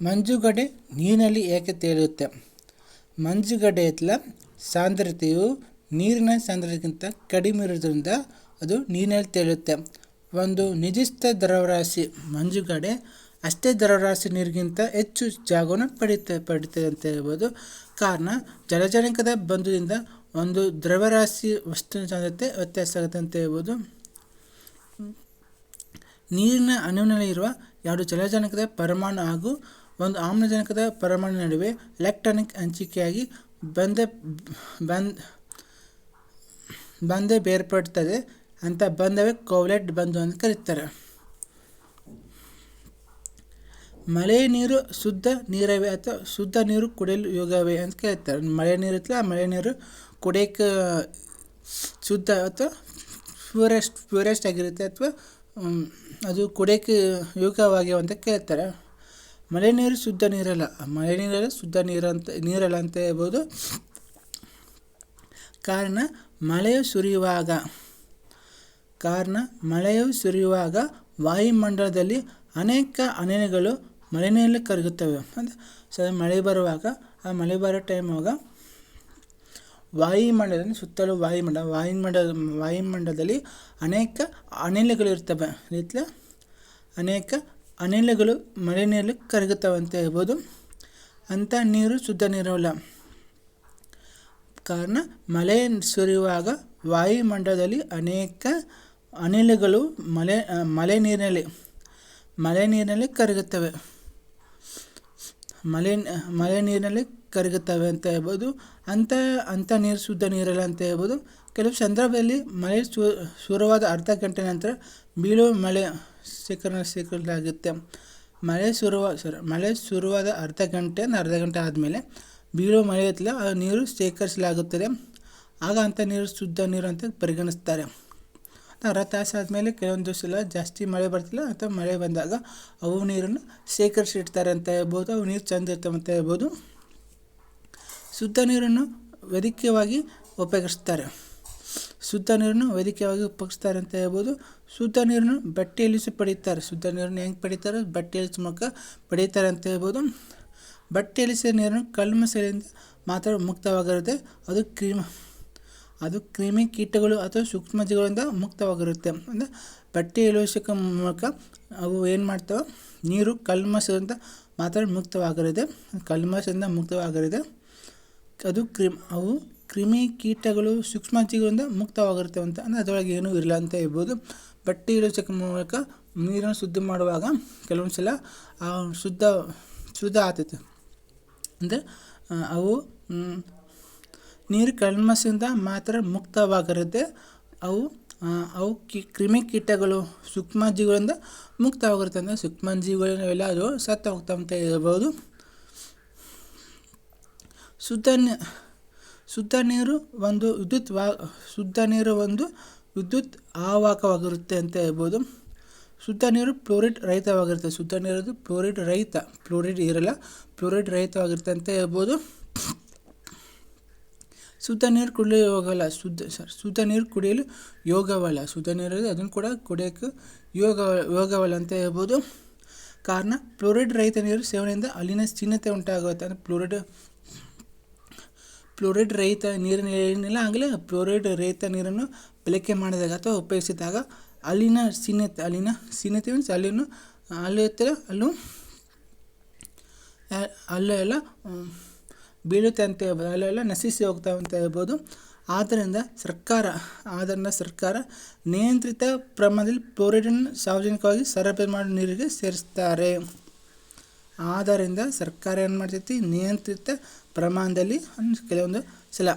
ಮಂಜುಗಡ್ಡೆ ನೀರಿನಲ್ಲಿ ಏಕೆ ತೇಲುತ್ತೆ? ಮಂಜುಗಡ್ಡೆಯ ಸಾಂದ್ರತೆಯು ನೀರಿನ ಸಾಂದ್ರತೆಗಿಂತ ಕಡಿಮೆ ಇರೋದ್ರಿಂದ ಅದು ನೀರಿನಲ್ಲಿ ತೇಲುತ್ತೆ. ಒಂದು ನಿರ್ದಿಷ್ಟ ದ್ರವರಾಶಿ ಮಂಜುಗಡೆ ಅಷ್ಟೇ ದ್ರವರಾಶಿ ನೀರಿಗಿಂತ ಹೆಚ್ಚು ಜಾಗವನ್ನು ಪಡೀತ ಪಡೀತದೆ ಅಂತ ಹೇಳ್ಬೋದು. ಕಾರಣ ಜಲಜನಕದ ಬಂಧದಿಂದ ಒಂದು ದ್ರವರಾಶಿ ವಸ್ತುವಿನ ಸಾಂದ್ರತೆ ವ್ಯತ್ಯಾಸ ಆಗುತ್ತೆ ಅಂತ ಹೇಳ್ಬೋದು. ನೀರಿನ ಅಣುವಿನಲ್ಲಿರುವ ಎರಡು ಜಲಜನಕದ ಪರಮಾಣು ಹಾಗೂ ಒಂದು ಆಮ್ಲಜನಕದ ಪರಮಾಣು ನಡುವೆ ಎಲೆಕ್ಟ್ರಾನಿಕ್ ಹಂಚಿಕೆಯಾಗಿ ಬಂದೆ ಬಂದ್ ಬಂದೆ ಬೇರ್ಪಡ್ತದೆ ಅಂತ ಬಂದವೇ ಕೋವ್ಲೆಟ್ ಬಂಧು ಅಂತ ಕರೀತಾರೆ. ಮಳೆ ನೀರು ಶುದ್ಧ ನೀರವೇ ಅಥವಾ ಶುದ್ಧ ನೀರು ಕುಡಿಯಲು ಯೋಗವೇ ಅಂತ ಕೇಳ್ತಾರೆ ಮಳೆ ನೀರು ಇತ್ತಲ್ಲ, ಆ ಮಳೆ ನೀರು ಕುಡಿಯೋಕ್ಕೆ ಶುದ್ಧ ಅಥವಾ ಪ್ಯೂರೆಸ್ಟ್ ಪ್ಯೂರೆಸ್ಟ್ ಆಗಿರುತ್ತೆ ಅಥವಾ ಅದು ಕುಡಿಯೋಕ್ಕೆ ಯೋಗವಾಗಿವೆ ಅಂತ ಕೇಳ್ತಾರೆ. ಮಳೆ ನೀರು ಶುದ್ಧ ನೀರಲ್ಲ. ಮಳೆ ನೀರಲ್ಲ, ಶುದ್ಧ ನೀರಂತ ನೀರಲ್ಲ ಅಂತ ಹೇಳ್ಬೋದು. ಕಾರಣ, ಮಳೆಯು ಸುರಿಯುವಾಗ, ಕಾರಣ, ಮಳೆಯು ಸುರಿಯುವಾಗ ವಾಯುಮಂಡಲದಲ್ಲಿ ಅನೇಕ ಅನಿಲಗಳು ಮಳೆನೀರಲ್ಲಿ ಕರಗುತ್ತವೆ. ಅಂದರೆ ಸೊ ಮಳೆ ಬರುವಾಗ, ಆ ಮಳೆ ಬರೋ ಟೈಮಾಗ ವಾಯುಮಂಡಲದಲ್ಲಿ, ಸುತ್ತಲೂ ವಾಯುಮಂಡಲ ವಾಯುಮಂಡಲ, ವಾಯುಮಂಡಲದಲ್ಲಿ ಅನೇಕ ಅನಿಲಗಳು ಇರ್ತವೆ. ರೀತಿಯ ಅನೇಕ ಅನಿಲಗಳು ಮಳೆ ನೀರಲ್ಲಿ ಕರಗುತ್ತವೆ ಅಂತ ಹೇಳ್ಬೋದು. ಅಂಥ ನೀರು ಶುದ್ಧ ನೀರಲ್ಲ ಕಾರಣ, ಮಳೆ ಸುರಿಯುವಾಗ ವಾಯುಮಂಡಲದಲ್ಲಿ ಅನೇಕ ಅನಿಲಗಳು ಮಳೆ ಮಳೆ ನೀರಿನಲ್ಲಿ ಮಳೆ ನೀರಿನಲ್ಲಿ ಕರಗುತ್ತವೆ. ಮಳೆ ಮಳೆ ನೀರಿನಲ್ಲಿ ಕರಗುತ್ತವೆ ಅಂತ ಹೇಳ್ಬೋದು. ಅಂಥ ಅಂಥ ನೀರು ಶುದ್ಧ ನೀರಲ್ಲ ಅಂತ ಹೇಳ್ಬೋದು. ಕೆಲವು ಸಂದರ್ಭದಲ್ಲಿ ಮಳೆ ಶುರುವಾದ ಅರ್ಧ ಗಂಟೆ ನಂತರ ಬೀಳುವ ಮಳೆ ಶೇಖರಣೆ ಶೇಖರಿಸಲಾಗುತ್ತೆ ಮಳೆ ಶುರುವ ಸರಿ ಮಳೆ ಶುರುವಾದ ಅರ್ಧ ಗಂಟೆ ಅರ್ಧ ಗಂಟೆ ಆದಮೇಲೆ ಬೀಳುವ ಮಳೆ ಇತ್ತಲ್ಲ ಆ ನೀರು ಶೇಖರಿಸಲಾಗುತ್ತದೆ. ಆಗ ಅಂಥ ನೀರು ಶುದ್ಧ ನೀರು ಅಂತ ಪರಿಗಣಿಸ್ತಾರೆ. ಅರ್ಧ ತಾಸು ಆದಮೇಲೆ ಕೆಲವೊಂದು ಸಲ ಜಾಸ್ತಿ ಮಳೆ ಬರ್ತಿಲ್ಲ, ಅಥವಾ ಮಳೆ ಬಂದಾಗ ಅವು ನೀರನ್ನು ಶೇಖರಿಸಿಡ್ತಾರೆ ಅಂತ ಹೇಳ್ಬೋದು, ಅವು ನೀರು ಚೆಂದ ಇರ್ತವೆ ಅಂತ ಹೇಳ್ಬೋದು. ಶುದ್ಧ ನೀರನ್ನು ವೈದ್ಯಕೀಯವಾಗಿ ಉಪಯೋಗಿಸ್ತಾರೆ. ಶುದ್ಧ ನೀರನ್ನು ವೈದ್ಯಕೀಯವಾಗಿ ಉಪಯೋಗಿಸ್ತಾರೆ ಅಂತ ಹೇಳ್ಬೋದು. ಶುದ್ಧ ನೀರನ್ನು ಬಟ್ಟೆಯಲ್ಲಿ ಪಡೀತಾರೆ. ಶುದ್ಧ ನೀರನ್ನು ಹೆಂಗೆ ಪಡೀತಾರೆ? ಬಟ್ಟೆಯಲ್ಲಿ ಮೂಲಕ ಪಡೀತಾರೆ ಅಂತ ಹೇಳ್ಬೋದು. ಬಟ್ಟೆಯಲ್ಲಿ ನೀರನ್ನು ಕಲ್ಮಸದಿಂದ ಮಾತ್ರ ಮುಕ್ತವಾಗಿರುತ್ತೆ. ಅದು ಕ್ರಿಮಿ ಅದು ಕ್ರಿಮಿ ಕೀಟಗಳು ಅಥವಾ ಸೂಕ್ಷ್ಮಜೀವಿಗಳಿಂದ ಮುಕ್ತವಾಗಿರುತ್ತೆ. ಅಂದರೆ ಬಟ್ಟೆ ಇಳುವರಿಸಕ ಮೂಲಕ ಅವು ಏನು ಮಾಡ್ತಾವೆ? ನೀರು ಕಲ್ಮಸದಿಂದ ಮಾತ್ರ ಮುಕ್ತವಾಗಿರುತ್ತೆ. ಕಲ್ಮಸದಿಂದ ಮುಕ್ತವಾಗಿರುತ್ತೆ. ಅದು ಕ್ರಿಮ್, ಅವು ಕ್ರಿಮಿ ಕೀಟಗಳು ಸೂಕ್ಷ್ಮಜೀವಿಗಳಿಂದ ಮುಕ್ತವಾಗಿರುತ್ತೆ ಅಂತ. ಅಂದರೆ ಅದರೊಳಗೆ ಏನೂ ಇರಲ್ಲ ಅಂತ ಹೇಳ್ಬೋದು. ಬಟ್ಟೆ ಇಡೋಚಕ ಮೂಲಕ ನೀರನ್ನು ಶುದ್ಧ ಮಾಡುವಾಗ ಕೆಲವೊಂದು ಸಲ ಶುದ್ಧ ಶುದ್ಧ ಆಗ್ತೈತೆ. ಅಂದರೆ ಅವು ನೀರು ಕಲ್ಮಸಿಂದ ಮಾತ್ರ ಮುಕ್ತವಾಗಿರುತ್ತೆ. ಅವು ಅವು ಕಿ, ಕ್ರಿಮಿ ಕೀಟಗಳು ಸೂಕ್ಷ್ಮಜೀವಿಗಳಿಂದ ಮುಕ್ತವಾಗಿರುತ್ತೆ ಅಂದರೆ ಸೂಕ್ಷ್ಮಜೀವಿಗಳು ಎಲ್ಲ ಅದು ಸತ್ತ ಹೋಗ್ತಾವಂತ ಹೇಳ್ಬೋದು. ಶುದ್ಧ ಶುದ್ಧ ನೀರು ಒಂದು ವಿದ್ಯುತ್ ವಾ, ಶುದ್ಧ ನೀರು ಒಂದು ವಿದ್ಯುತ್ ಆವಾಹಕವಾಗಿರುತ್ತೆ ಅಂತ ಹೇಳ್ಬೋದು. ಶುದ್ಧ ನೀರು ಫ್ಲೋರೈಡ್ ರಹಿತವಾಗಿರುತ್ತೆ. ಶುದ್ಧ ನೀರು ಫ್ಲೋರೈಡ್ ರಹಿತ, ಫ್ಲೋರೈಡ್ ಇರಲ್ಲ, ಫ್ಲೋರೈಡ್ ರಹಿತವಾಗಿರುತ್ತೆ ಅಂತ ಹೇಳ್ಬೋದು. ಶುದ್ಧ ನೀರು ಕುಡಿಯಲು ಯೋಗವಲ್ಲ, ಶುದ್ಧ ಸರ್ ಶುದ್ಧ ನೀರು ಕುಡಿಯಲು ಯೋಗವಲ್ಲ. ಶುದ್ಧ ನೀರು ಅದನ್ನು ಕೂಡ ಕುಡಿಯೋಕ್ಕೆ ಯೋಗ, ಯೋಗವಲ್ಲ ಅಂತ ಹೇಳ್ಬೋದು. ಕಾರಣ, ಫ್ಲೋರೈಡ್ ರಹಿತ ನೀರು ಸೇವನೆಯಿಂದ ಅಲ್ಲಿನ ಚಿನ್ನತೆ ಉಂಟಾಗುತ್ತೆ. ಅಂದರೆ ಫ್ಲೋರೈಡ್ ಫ್ಲೋರೈಡ್ ರಹಿತ ನೀರಿನ ಏನಿಲ್ಲ ಆಗಲೇ ಫ್ಲೋರೈಡ್ ರಹಿತ ನೀರನ್ನು ಬಳಕೆ ಮಾಡಿದಾಗ ಅಥವಾ ಉಪಯೋಗಿಸಿದಾಗ ಅಲ್ಲಿನ ಸೀನತೆ ಅಲ್ಲಿನ ಸೀನತೆ ಮೀನ್ಸ್ ಅಲ್ಲಿನ, ಅಲ್ಲಿ ಹತ್ತಿರ ಅಲ್ಲೂ ಅಲ್ಲೆಲ್ಲ ಬೀಳುತ್ತೆ ಅಂತ ಹೇಳ್ಬೋದು. ಅಲ್ಲೆಲ್ಲ ನಶಿಸಿ ಹೋಗ್ತಾವೆ ಅಂತ ಹೇಳ್ಬೋದು. ಆದ್ದರಿಂದ ಸರ್ಕಾರ ಆದ್ದರಿಂದ ಸರ್ಕಾರ ನಿಯಂತ್ರಿತ ಪ್ರಮಾಣದಲ್ಲಿ ಫ್ಲೋರೈಡನ್ನು ಸಾರ್ವಜನಿಕವಾಗಿ ಸರಬರಾಜು ಮಾಡಿ ನೀರಿಗೆ ಸೇರಿಸ್ತಾರೆ. ಆದ್ದರಿಂದ ಸರ್ಕಾರ ಏನು ಮಾಡ್ತೈತಿ? ನಿಯಂತ್ರಿತ ಪ್ರಮಾಣದಲ್ಲಿ ಕೆಲವೊಂದು ಸಲ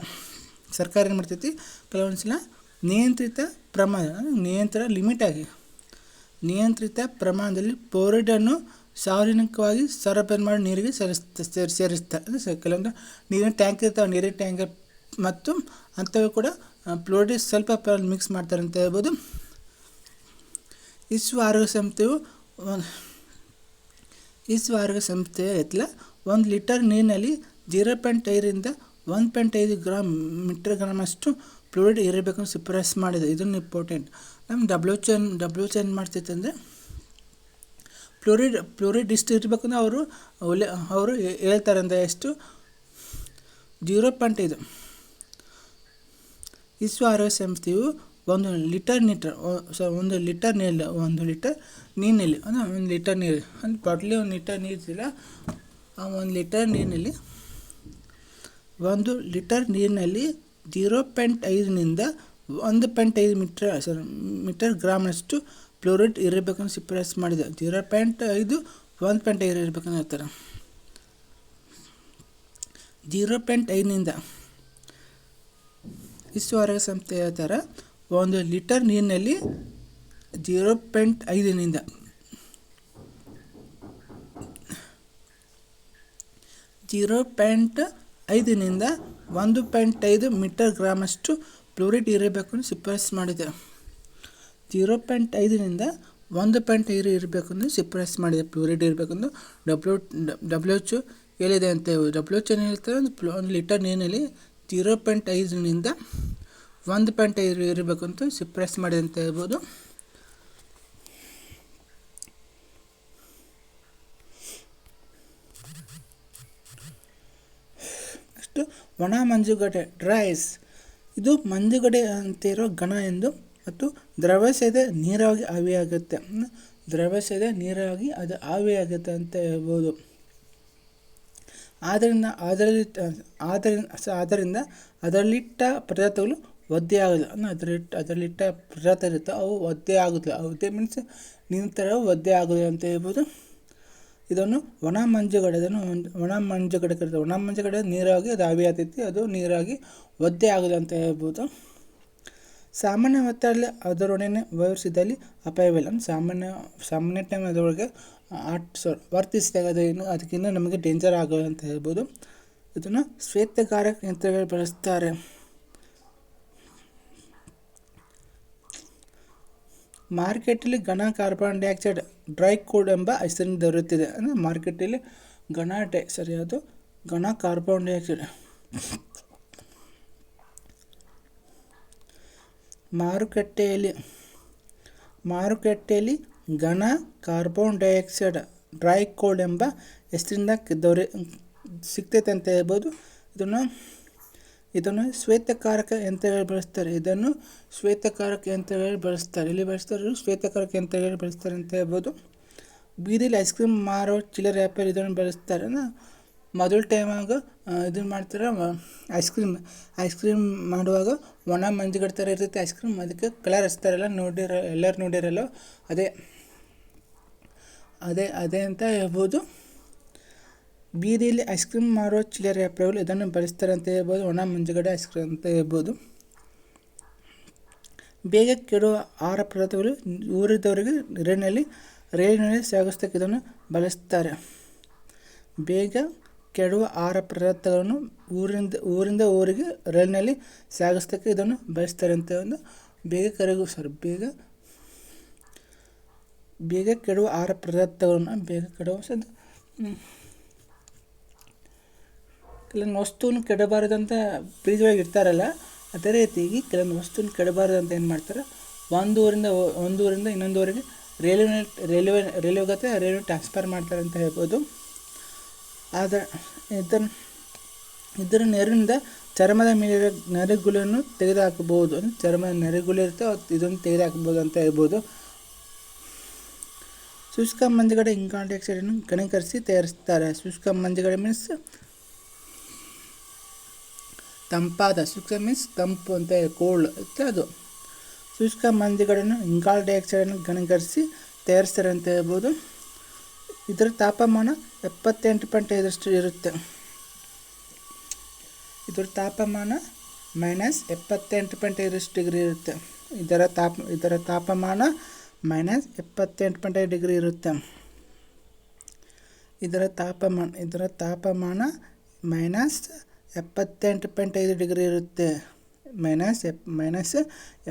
ಸರ್ಕಾರ ಏನು ಮಾಡ್ತೈತಿ? ಕೆಲವೊಂದು ಸಲ ನಿಯಂತ್ರಿತ ಪ್ರಮಾಣ ನಿಯಂತ್ರಣ ಲಿಮಿಟಾಗಿ ನಿಯಂತ್ರಿತ ಪ್ರಮಾಣದಲ್ಲಿ ಫ್ಲೋರೈಡನ್ನು ಸಾರ್ವಜನಿಕವಾಗಿ ಸರಬರಾಜು ಮಾಡಿ ನೀರಿಗೆ ಸೇರಿಸ್ತಾ ಸೇರಿ ಸೇರಿಸ್ತಾರೆ ಕೆಲವೊಂದು ನೀರಿನ ಟ್ಯಾಂಕ್ ಇರ್ತಾವೆ, ನೀರಿನ ಟ್ಯಾಂಕ್ ಮತ್ತು ಅಂಥವು ಕೂಡ ಫ್ಲೋರಿಡ್ ಸ್ವಲ್ಪ ಮಿಕ್ಸ್ ಮಾಡ್ತಾರೆ ಅಂತ ಹೇಳ್ಬೋದು. ವಿಶ್ವ ಆರೋಗ್ಯ ಸಂಸ್ಥೆಯು ವಿಶ್ವ ಆರೋಗ್ಯ ಸಂಸ್ಥೆಯ ಎತ್ತಲ ಒಂದು ಲೀಟರ್ ನೀರಿನಲ್ಲಿ ಜೀರೋ ಪಾಯಿಂಟ್ ಐದರಿಂದ ಒನ್ ಪಾಯಿಂಟ್ ಐದು ಗ್ರಾಮ್ ಮೀಟರ್ ಗ್ರಾಮಷ್ಟು ಫ್ಲೂಯಿಡ್ ಇರಬೇಕಂತ ಸಿಪ್ರೆಸ್ ಮಾಡಿದೆ. ಇದನ್ನು ಇಂಪಾರ್ಟೆಂಟ್. ನಮ್ಮ W H N W H N ಮಾಡ್ತೈತೆ ಅಂದರೆ ಫ್ಲೋರಿಡ್ ಫ್ಲೋರಿಡ್ ಇಷ್ಟು ಇರಬೇಕಂದ್ರೆ ಅವರು ಒಲೆ, ಅವರು ಹೇಳ್ತಾರೆ ಅಂದರೆ ಎಷ್ಟು? ಜೀರೋ ಪಾಯಿಂಟ್ ಐದು. ವಿಶ್ವ ಆರೋಗ್ಯ ಸಂಸ್ಥೆಯು ಒಂದು ಲೀಟರ್ ನೀಟರ್ ಒಂದು ಲೀಟರ್ ನೀರು, ಒಂದು ಲೀಟರ್ ನೀರಿನಲ್ಲಿ, ಅಂದರೆ ಒಂದು ಲೀಟರ್ ನೀರು ಅಂದರೆ ಬಾಟ್ಲಿ ಒಂದು ಲೀಟರ್ ನೀರು ಇರ್ತಿಲ್ಲ ಆ ಒಂದು ಲೀಟರ್ ನೀರಿನಲ್ಲಿ ಒಂದು ಲೀಟರ್ ನೀರಿನಲ್ಲಿ ಜೀರೋ ಪಾಯಿಂಟ್ ಐದರಿಂದ ಒಂದು ಪಾಯಿಂಟ್ ಐದು ಮೀಟರ್ ಸಾರಿ ಮೀಟರ್ ಗ್ರಾಮ್ನಷ್ಟು ಫ್ಲೋರೈಡ್ ಇರಬೇಕಂತ ಶಿಫಾರಸು ಮಾಡಿದೆ. ಜೀರೋ ಪಾಯಿಂಟ್ ಐದು, ಒಂದು ಪಾಯಿಂಟ್ ಐದು ಇರಬೇಕಂತ ಹೇಳ್ತಾರೆ. ಜೀರೋ ಪಾಯಿಂಟ್ ಐದರಿಂದ ವಿಶ್ವ ಆರೋಗ್ಯ ಸಂಸ್ಥೆ ಹೇಳ್ತಾರೆ, ಒಂದು ಲೀಟರ್ ನೀರಿನಲ್ಲಿ ಜೀರೋ ಪಾಯಿಂಟ್ ಐದರಿಂದ ಜೀರೋ ಪಾಯಿಂಟ್ ಐದರಿಂದ ಒಂದು ಪಾಯಿಂಟ್ ಐದು ಮೀಟರ್ ಗ್ರಾಮಷ್ಟು ಫ್ಲೋರೈಡ್ ಇರಬೇಕು ಅಂತ ಸಿಪ್ರೆಸ್ ಮಾಡಿದೆ. ಜೀರೋ ಪಾಯಿಂಟ್ ಐದರಿಂದ ಒಂದು ಪಾಯಿಂಟ್ ಐದು ಇರಬೇಕು ಅಂತ ಸಿಪ್ರೆಸ್ ಮಾಡಿದೆ. ಫ್ಲೋರೈಡ್ ಇರಬೇಕಂದು ಡಬ್ಲ್ಯೂ ಡಬ್ಲ್ಯೂ ಎಚ್ ಹೇಳಿದೆ ಅಂತ ಡಬ್ಲ್ಯೂ ಎಚ್ ಏನು ಹೇಳ್ತಾರೆ ಒಂದು ಫ್ಲೋ ಒಂದು ಲೀಟರ್ ನೀರಿನಲ್ಲಿ ಜೀರೋ ಪಾಯಿಂಟ್ ಐದರಿಂದ ಒಂದು ಪಾಯಿಂಟ್ ಐದು ಇರಬೇಕು ಅಂತ ಸಿಪ್ರೆಸ್ ಮಾಡಿದೆ ಅಂತ ಹೇಳ್ಬೋದು ನೆಕ್ಸ್ಟು ಒಣ ಮಂಜುಗಡೆ ಡ್ರೈಸ್ ಇದು ಮಂಜುಗಡ್ಡೆ ಅಂತಿರೋ ಘನ ಎಂದು ಮತ್ತು ದ್ರವ್ಯಸೇದೆ ನೀರಾಗಿ ಆವಿಯಾಗುತ್ತೆ. ದ್ರವ ಸೇದೆ ನೀರಾಗಿ ಅದು ಆವಿಯಾಗುತ್ತೆ ಅಂತ ಹೇಳ್ಬೋದು. ಆದ್ದರಿಂದ ಅದರಲ್ಲಿ, ಆದ್ದರಿಂದ ಆದ್ದರಿಂದ ಅದರಲ್ಲಿಟ್ಟ ಪದಾರ್ಥಗಳು ಒದ್ದೆ ಆಗೋದಿಲ್ಲ ಅಂದರೆ ಅದರಲ್ಲಿಟ್ಟ ಅದರಲ್ಲಿಟ್ಟ ಪದಾರ್ಥ ಇರುತ್ತೆ ಅವು ಒದ್ದೆ ಆಗುತ್ತೆ ಒದ್ದೆ ಮೀನ್ಸ್ ನಿಂತರ ಒದ್ದೆ ಆಗೋದು ಅಂತ ಹೇಳ್ಬೋದು. ಇದನ್ನು ಒಣ ಮಂಜುಗಡೆ ಅದನ್ನು ಒಂದು ಒಣ ಮಂಜುಗಡೆ ಕರೀತಾರೆ ಒಣ ಮಂಜುಗಡೆ ನೀರಾಗಿ ಅದು ಆವಿ ಆಗ್ತೈತಿ ಅದು ನೀರಾಗಿ ಒದ್ದೆ ಆಗಿದೆ ಅಂತ ಹೇಳ್ಬೋದು. ಸಾಮಾನ್ಯ ಒತ್ತಡದಲ್ಲಿ ಅದರೊಡನೆ ವ್ಯವಹರಿಸಿದಲ್ಲಿ ಅಪಾಯವಿಲ್ಲ. ಸಾಮಾನ್ಯ ಸಾಮಾನ್ಯ ಟೈಮ್ ಅದರೊಳಗೆ ಆಟ್ ಸಾರಿ ವರ್ತಿಸಿದಾಗ ಅದೇನು ಅದಕ್ಕಿಂತ ನಮಗೆ ಡೇಂಜರ್ ಆಗೋದು ಅಂತ ಹೇಳ್ಬೋದು. ಇದನ್ನು ಶ್ವೇತಗಾರಕ ಯಂತ್ರಗಳು ಬಳಸ್ತಾರೆ. ಮಾರ್ಕೆಟಲ್ಲಿ ಘನ ಕಾರ್ಬನ್ ಡೈಆಕ್ಸೈಡ್, ಡ್ರೈ ಕೋಡ್ ಎಂಬ ಹೆಸರಿನ ದೊರೆಯುತ್ತಿದೆ. ಅಂದರೆ ಮಾರ್ಕೆಟಲ್ಲಿ ಘನ ಡೈ ಸರಿ, ಅದು ಘನ ಕಾರ್ಬನ್ ಡೈಆಕ್ಸೈಡ್. ಮಾರುಕಟ್ಟೆಯಲ್ಲಿ ಮಾರುಕಟ್ಟೆಯಲ್ಲಿ ಘನ ಕಾರ್ಬನ್ ಡೈಆಕ್ಸೈಡ್, ಡ್ರೈ ಕೋಡ್ ಎಂಬ ಹೆಸರಿಂದ ದೊರೆ, ಸಿಗ್ತೈತೆ ಅಂತ ಹೇಳ್ಬೋದು. ಇದನ್ನು ಇದನ್ನು ಶ್ವೇತಕಾರಕ ಯಂತ್ರಗಳು ಬಳಸ್ತಾರೆ. ಇದನ್ನು ಶ್ವೇತಕಾರಕ ಯಂತ್ರಗಳು ಬಳಸ್ತಾರೆ. ಇಲ್ಲಿ ಬಳಸ್ತಾರೆ? ಶ್ವೇತಕಾರಕ ಯಂತ್ರಗಳು ಬಳಸ್ತಾರೆ ಅಂತ ಹೇಳ್ಬೋದು. ಬೀದಿಲಿ ಐಸ್ ಕ್ರೀಮ್ ಮಾರೋ ಚಿಲ್ಲರ್ ವ್ಯಾಪಾರ ಇದನ್ನು ಬಳಸ್ತಾರೆ. ಮೊದಲ ಟೈಮಾಗ ಇದನ್ನು ಮಾಡ್ತಾರೆ ಐಸ್ ಕ್ರೀಮ್ ಐಸ್ ಕ್ರೀಮ್ ಮಾಡುವಾಗ ಒಣ ಮಂಜುಗಡ್ ಥರ ಇರ್ತೈತೆ ಐಸ್ ಕ್ರೀಮ್ ಅದಕ್ಕೆ ಕಲರ್ ಹಚ್ತಾರಲ್ಲ ನೋಡಿರೋ, ಎಲ್ಲರೂ ನೋಡಿರಲ್ಲ, ಅದೇ ಅದೇ ಅದೇ ಅಂತ ಹೇಳ್ಬೋದು. ಬೀದಿಯಲ್ಲಿ ಐಸ್ ಕ್ರೀಮ್ ಮಾರುವ ಚಿಲ್ಲರೆ ವ್ಯಾಪಾರಿಗಳು ಇದನ್ನು ಬಳಸ್ತಾರೆ ಅಂತ ಹೇಳ್ಬೋದು, ಒಣ ಮಂಜುಗಡ್ಡೆ ಐಸ್ ಕ್ರೀಮ್ ಅಂತ ಹೇಳ್ಬೋದು. ಬೇಗ ಕೆಡುವ ಆಹಾರ ಪದಾರ್ಥಗಳು ಊರಿದವರಿಗೆ ರೈಲಿನಲ್ಲಿ ರೈಲಿನಲ್ಲಿ ಸಾಗಿಸ್ತಕ್ಕೆ ಇದನ್ನು ಬಳಸ್ತಾರೆ. ಬೇಗ ಕೆಡುವ ಆಹಾರ ಪದಾರ್ಥಗಳನ್ನು ಊರಿಂದ ಊರಿಂದ ಊರಿಗೆ ರೈಲಿನಲ್ಲಿ ಸಾಗಿಸ್ತಕ್ಕೆ ಇದನ್ನು ಬಳಸ್ತಾರೆ ಅಂತ ಒಂದು ಬೇಗ ಕರಗು ಸರ್ ಬೇಗ ಬೇಗ ಕೆಡುವ ಆಹಾರ ಪದಾರ್ಥಗಳನ್ನು ಬೇಗ ಕೆಡುವ ಸದ್ ಕೆಲವೊಂದು ವಸ್ತುವನ್ನು ಕೆಡಬಾರದಂತ ಫ್ರಿಜ್ ಇರ್ತಾರಲ್ಲ, ಅದೇ ರೀತಿಯಾಗಿ ಕೆಲವೊಂದು ವಸ್ತುನ ಅಂತ ಏನು ಮಾಡ್ತಾರೆ? ಒಂದು ಊರಿಂದ ಒಂದು ಊರಿಂದ ಇನ್ನೊಂದು ಊರಿಗೆ ರೈಲ್ವೆ ರೈಲ್ವೆ ರೈಲ್ವೆ ಗತೆ ರೈಲ್ವೆ ಟ್ರಾನ್ಸ್ಫರ್ ಮಾಡ್ತಾರೆ ಅಂತ ಹೇಳ್ಬೋದು. ಆದರೆ ಇದರ ಇದರ ನೆರವಿನಿಂದ ಚರ್ಮದ ಮೇಲಿರೋ ನರೆಗುಳನ್ನು ತೆಗೆದುಹಾಕಬಹುದು. ಅಂದರೆ ಚರ್ಮದ ನರೆಗುಳು ಇರುತ್ತೆ ಇದನ್ನು ತೆಗೆದುಹಾಕಬಹುದು ಅಂತ ಹೇಳ್ಬೋದು. ಶುಷ್ಕ ಮಂಜುಗಡೆ ಇನ್ಕಾಂಟ್ಯಾಕ್ಸೈಡನ್ನು ಕಣಕರಿಸಿ ತಯಾರಿಸ್ತಾರೆ. ಶುಷ್ಕ ಮಂಜುಗಡೆ ಮೀನ್ಸ್ ತಂಪಾದ ಶುಷ್ಕ ಮೀನ್ಸ್ ತಂಪು ಅಂತ ಕೋಲ್ಡ್ ಇರುತ್ತೆ ಅದು. ಶುಷ್ಕ ಮಂದಿಗಳನ್ನು ಇಂಗಾಲ್ ಡೈಆಕ್ಸೈಡನ್ನು ಗಣಗರಿಸಿ ತಯಾರಿಸ್ತಾರೆ ಅಂತ ಹೇಳ್ಬೋದು. ಇದರ ತಾಪಮಾನ ಎಪ್ಪತ್ತೆಂಟು ಪಾಯಿಂಟ್ ಐದರಷ್ಟು ಇರುತ್ತೆ. ಇದರ ತಾಪಮಾನ ಮೈನಸ್ ಎಪ್ಪತ್ತೆಂಟು ಪಾಯಿಂಟ್ ಐದರಷ್ಟು ಡಿಗ್ರಿ ಇರುತ್ತೆ. ಇದರ ತಾಪ, ಇದರ ತಾಪಮಾನ ಮೈನಸ್ ಎಪ್ಪತ್ತೆಂಟು ಪಾಯಿಂಟ್ ಐದು ಡಿಗ್ರಿ ಇರುತ್ತೆ. ಇದರ ತಾಪಮಾನ ಇದರ ತಾಪಮಾನ ಮೈನಸ್ ಎಪ್ಪತ್ತೆಂಟು ಪಾಯಿಂಟ್ ಐದು ಡಿಗ್ರಿ ಇರುತ್ತೆ. ಮೈನಸ್ ಎಪ್, ಮೈನಸ್